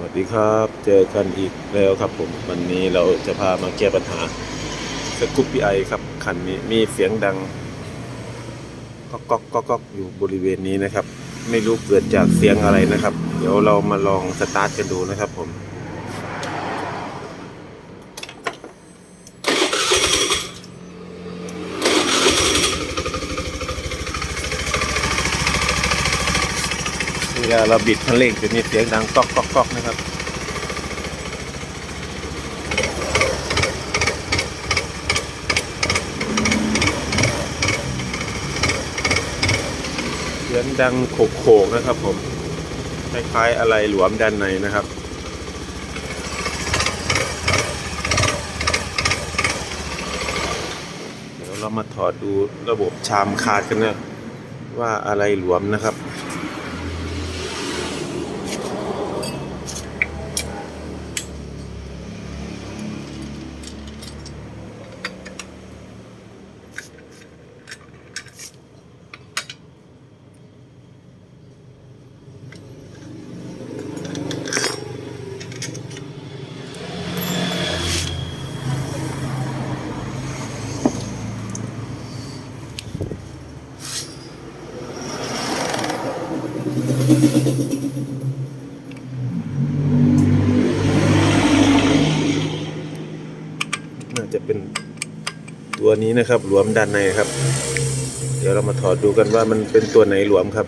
วัสดีครับ เจอกันอีกแล้วครับผม วันนี้เราจะพามาแก้ปัญหาสกูปปี้ไอครับ คันนี้มีเสียงดังก๊อกก๊อกก๊อกก๊อกอยู่บริเวณนี้นะครับ ไม่รู้เกิดจากเสียงอะไรนะครับ เดี๋ยวเรามาลองสตาร์ทกันดูนะครับผม เวลาเราบิดคันเร่งจะมีเสียงดังก๊อกก๊อกก๊อกนะครับเสียงดังโขกโขกนะครับผมคล้ายๆอะไรหลวมด้านในนะครับเดี๋ยวเรามาถอดดูระบบชามคาดกันนะว่าอะไรหลวมนะครับ น่าจะเป็นตัวนี้นะครับ หลวมด้านในครับ เดี๋ยวเรามาถอดดูกันว่ามันเป็นตัวไหนหลวมครับ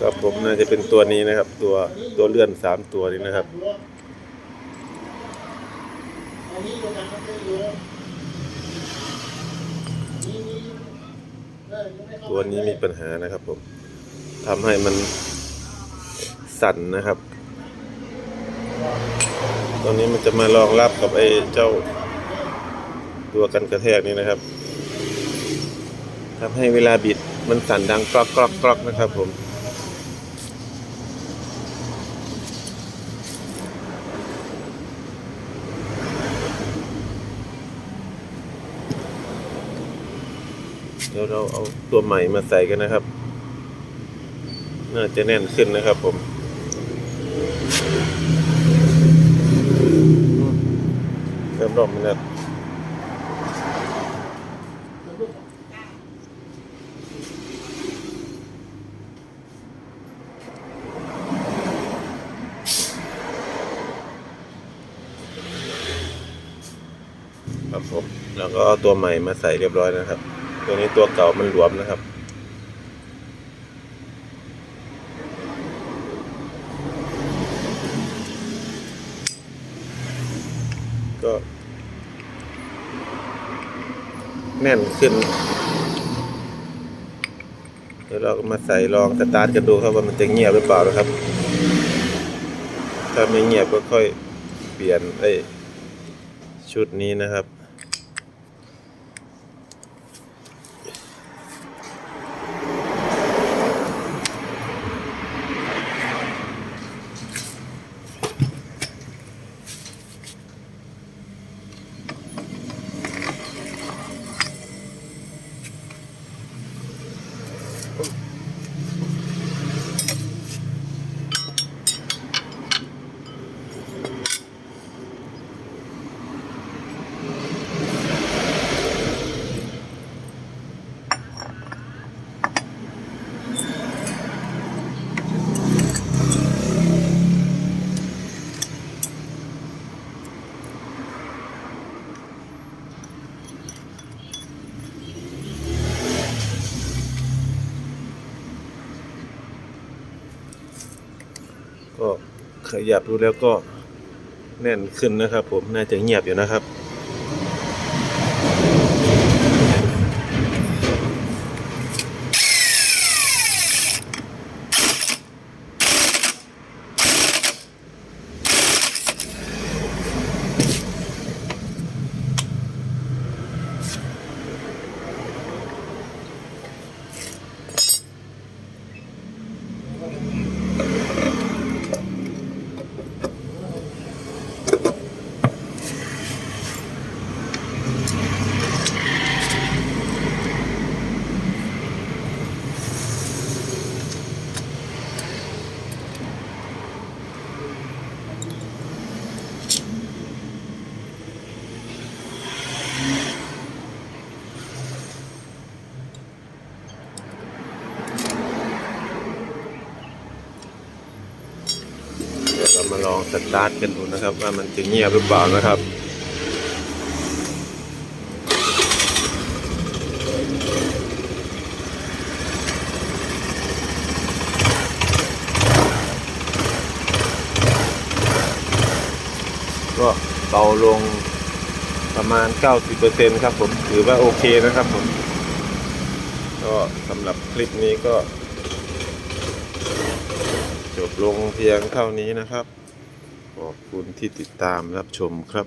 ครับผมน่าจะเป็นตัวนี้นะครับ ตัวตัวเลื่อนสามตัวนี้นะครับตัวนี้มีปัญหานะครับผมทำให้มันสั่นนะครับตัวนี้มันจะมารองรับกับไอ้เจ้าตัวกันกระแทกนี้นะครับทำให้เวลาบิดมันสั่นดังกรอกกรอกกรอกนะครับผม เดี๋ยวเราเอาตัวใหม่มาใส่กันนะครับ น่าจะแน่นขึ้นนะครับผมเริ่มรอบมันแล้วครับผมแล้วก็ตัวใหม่มาใส่เรียบร้อยนะครับ ตัวนี้ตัวเก่ามันหลวมนะครับก็แน่นขึ้น เดี๋ยวเราก็มาใส่ลองสตาร์ทกันดูครับว่ามันจะเงียบหรือเปล่านะครับ ถ้าไม่เงียบก็ค่อยเปลี่ยนไอ้ชุดนี้นะครับ ก็ขยับดูแล้วก็แน่นขึ้นนะครับ ผมน่าจะเงียบอยู่นะครับ เรามาลองสตาร์ทกันดูนะครับ ว่ามันจะเงียบหรือเปล่านะครับก็เบาลงประมาณ 90%ครับผมถือว่าโอเคนะครับผม ก็สำหรับคลิปนี้ก็ จบลงเพียงเท่านี้นะครับ ขอบคุณที่ติดตามรับชมครับ